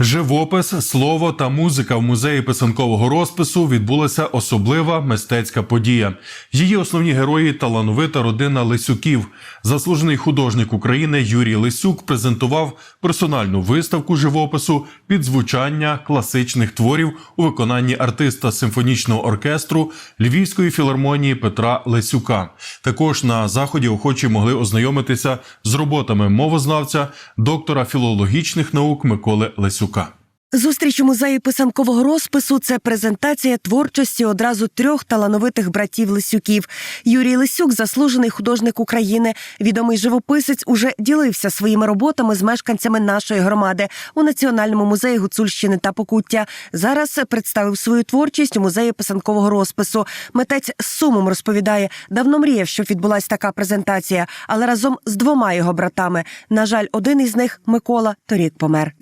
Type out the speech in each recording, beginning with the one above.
Живопис, слово та музика в музеї писанкового розпису відбулася особлива мистецька подія. Її основні герої талановита родина Лисюків. Заслужений художник України Юрій Лисюк презентував персональну виставку живопису під звучання класичних творів у виконанні артиста симфонічного оркестру Львівської філармонії Петра Лисюка. Також на заході охочі могли ознайомитися з роботами мовознавця, доктора філологічних наук Миколи Лисюка. Сука. Зустріч у музеї писанкового розпису це презентація творчості одразу трьох талановитих братів Лисюків. Юрій Лисюк, заслужений художник України, відомий живописець, уже ділився своїми роботами з мешканцями нашої громади у Національному музеї Гуцульщини та Покуття. Зараз представив свою творчість у музеї писанкового розпису. Митець з сумом розповідає, давно мріяв, щоб відбулася така презентація, але разом з двома його братами. На жаль, один із них Микола торік помер.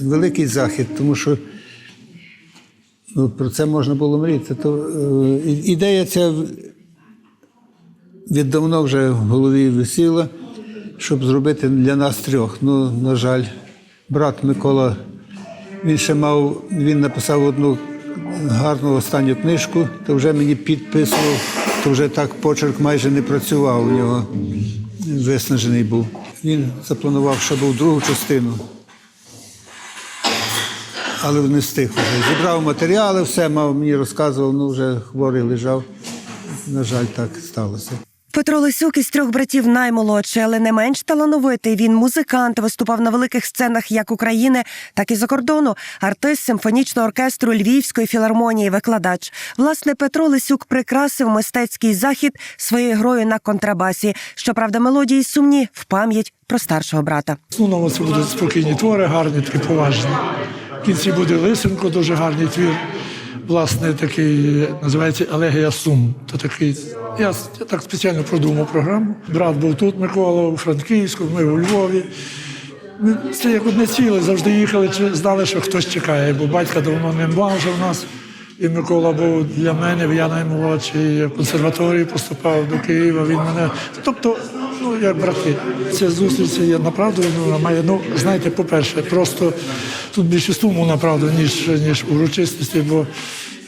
великий захід, тому що ну, про це можна було мріяти. То, е, ідея ця віддавно вже в голові висіла, щоб зробити для нас трьох. Ну, на жаль, брат Микола, він ще мав, він написав одну гарну останню книжку, то вже мені підписував, то вже так почерк майже не працював у нього. Виснажений був. Він запланував, ще був другу частину але не встиг вже. Зібрав матеріали, все мав мені розказував, ну вже хворий лежав. На жаль, так сталося. Петро Лисюк із трьох братів наймолодший, але не менш талановитий. Він музикант, виступав на великих сценах як України, так і за кордону. Артист симфонічного оркестру Львівської філармонії, викладач. Власне, Петро Лисюк прикрасив мистецький захід своєю грою на контрабасі. Щоправда, мелодії сумні в пам'ять про старшого брата. Основному це будуть спокійні твори, гарні, такі поважні. В кінці буде Лисенко, дуже гарний твір. Власне, такий називається Елегія Сум. То такий, я, так спеціально продумав програму. Брат був тут, Микола, у Франківську, ми у Львові. Ми це як одне ціле, завжди їхали, знали, що хтось чекає, бо батька давно не мав вже в нас. І Микола був для мене, я наймолодший, в консерваторію поступав до Києва. Він мене. Тобто, ну як брати. Ця зустріч є направду, вона має, ну, знаєте, по-перше, просто тут більше суму направду, ніж, ніж урочистості, бо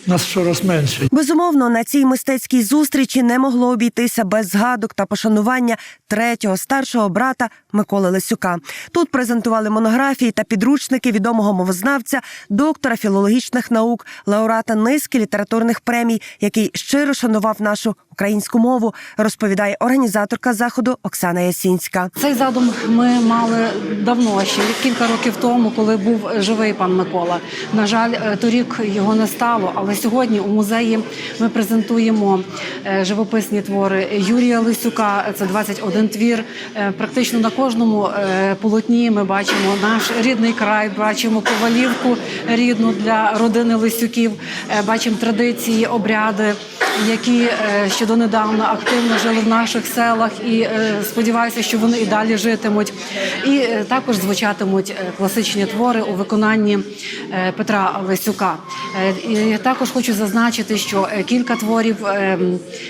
нас щораз менше. Безумовно, на цій мистецькій зустрічі не могло обійтися без згадок та пошанування третього старшого брата Миколи Лисюка. Тут презентували монографії та підручники відомого мовознавця, доктора філологічних наук, лауреата низки літературних премій, який щиро шанував нашу українську мову, розповідає організаторка заходу Оксана Ясінська. Цей задум ми мали давно, ще кілька років тому, коли був живий пан Микола. На жаль, е, торік його не стало. Але сьогодні у музеї ми презентуємо е, живописні твори Юрія Лисюка. Це 21 твір. Е, Практично на кожному полотні ми бачимо наш рідний край, бачимо ковалівку рідну для родини Лисюків, бачимо традиції, обряди які е, ще донедавна активно жили в наших селах, і е, сподіваюся, що вони і далі житимуть. І е, також звучатимуть класичні твори у виконанні Петра Лисюка. І також хочу зазначити, що кілька творів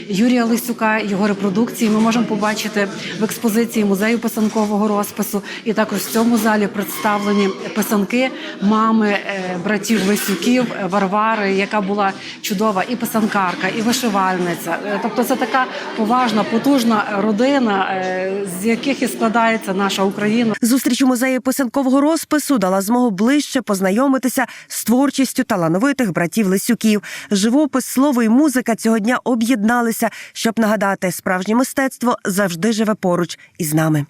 Юрія Лисюка, його репродукції ми можемо побачити в експозиції музею писанкового розпису. І також в цьому залі представлені писанки мами братів Лисюків Варвари, яка була чудова і писанкарка, і вишивальниця. Е, Тобто, це така поважна, потужна родина, е, з яких і складається наша Україна. Зустріч у музеї писанкового розпису дала змогу ближче познайомитися з творчістю талановитих братів Лисюків. Живопис, слово і музика цього дня об'єдналися, щоб нагадати, справжнє мистецтво завжди живе поруч із нами.